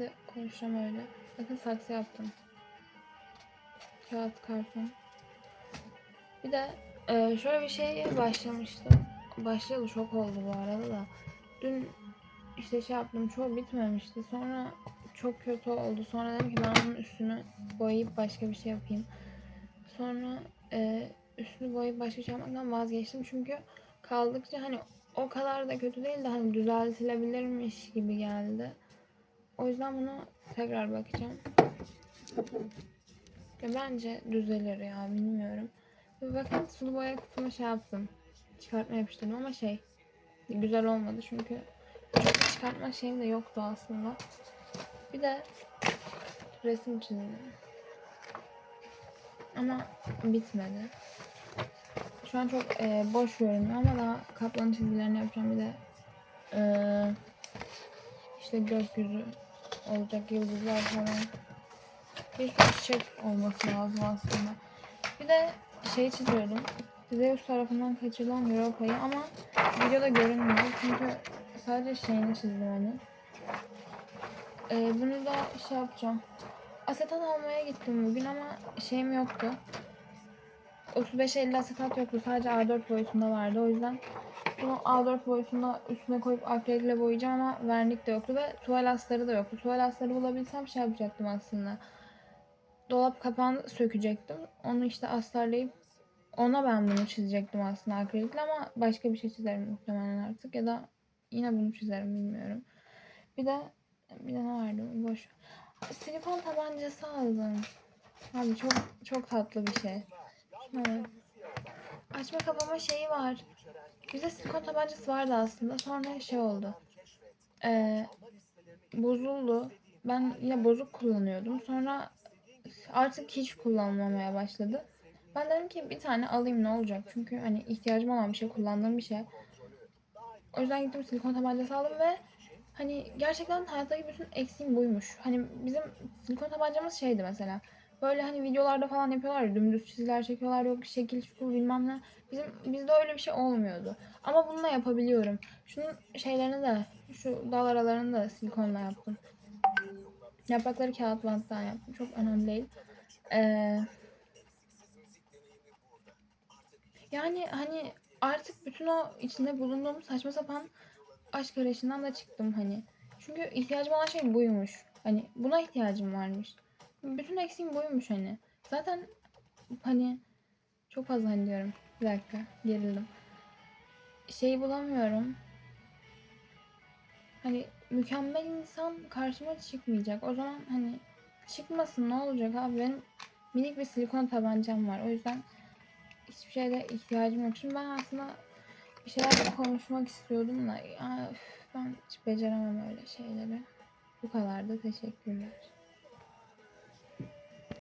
de konuşacağım öyle. Bakın saksı yaptım. Kağıt karton. Bir de e, şöyle bir şeye başlamıştım. Başlayalı çok oldu bu arada da. Dün işte şey yaptım çok bitmemişti. Sonra çok kötü oldu. Sonra dedim ki ben onun üstünü boyayıp başka bir şey yapayım. Sonra e, üstünü boyayıp başka bir şey yapmaktan vazgeçtim. Çünkü kaldıkça hani o kadar da kötü değil de hani düzeltilebilirmiş gibi geldi. O yüzden buna tekrar bakacağım. Ya bence düzelir ya bilmiyorum. Ve bakın sulu boya kutuma şey yaptım. Çıkartma yapıştırdım ama şey güzel olmadı çünkü çıkartma şeyim de yoktu aslında. Bir de resim çizdim. Ama bitmedi. Şu an çok e, boş görünüyor ama daha kaplanın çizgilerini yapacağım. Bir de e, işte gökyüzü olacak yıldızlar falan. Bir sürü çiçek olması lazım aslında. Bir de şey çiziyordum. Zeus tarafından kaçırılan Europa'yı ama videoda görünmüyor. Çünkü sadece şeyini çizdim hani. Ee, bunu da şey yapacağım. Asetat almaya gittim bugün ama şeyim yoktu. 35-50 asetat yoktu. Sadece A4 boyutunda vardı. O yüzden bunu A4 boyutunda üstüne koyup akrilikle boyayacağım ama vernik de yoktu ve tuval astarı da yoktu. Tuval astarı bulabilsem şey yapacaktım aslında. Dolap kapağını sökecektim. Onu işte astarlayıp ona ben bunu çizecektim aslında akrilikle ama başka bir şey çizerim muhtemelen artık ya da yine bunu çizerim bilmiyorum. Bir de bir de ne vardı boş. Silikon tabancası aldım. Abi çok çok tatlı bir şey. Evet. Açma kapama şeyi var. Bizde silikon tabancası vardı aslında. Sonra şey oldu. Ee, bozuldu. Ben yine bozuk kullanıyordum. Sonra artık hiç kullanmamaya başladı. Ben dedim ki bir tane alayım ne olacak? Çünkü hani ihtiyacım olan bir şey, kullandığım bir şey. O yüzden gittim silikon tabancası aldım ve hani gerçekten hayattaki bütün eksiğim buymuş. Hani bizim silikon tabancamız şeydi mesela. Böyle hani videolarda falan yapıyorlar ya dümdüz çiziler çekiyorlar yok şekil şukul bilmem ne. Bizim bizde öyle bir şey olmuyordu. Ama bununla yapabiliyorum. Şunun şeylerini de şu dal aralarını da silikonla yaptım. Yaprakları kağıt banttan yaptım. Çok önemli değil. Ee, yani hani artık bütün o içinde bulunduğum saçma sapan aşk arayışından da çıktım hani. Çünkü ihtiyacım olan şey buymuş. Hani buna ihtiyacım varmış. Bütün eksiğim buymuş hani. Zaten hani çok fazla hani diyorum. Bir dakika gerildim. Şeyi bulamıyorum. Hani mükemmel insan karşıma çıkmayacak. O zaman hani çıkmasın ne olacak abi benim minik bir silikon tabancam var. O yüzden hiçbir şeyde ihtiyacım yok. Şimdi ben aslında bir şeyler konuşmak istiyordum da ya, üf, ben hiç beceremem öyle şeyleri. Bu kadar da teşekkürler.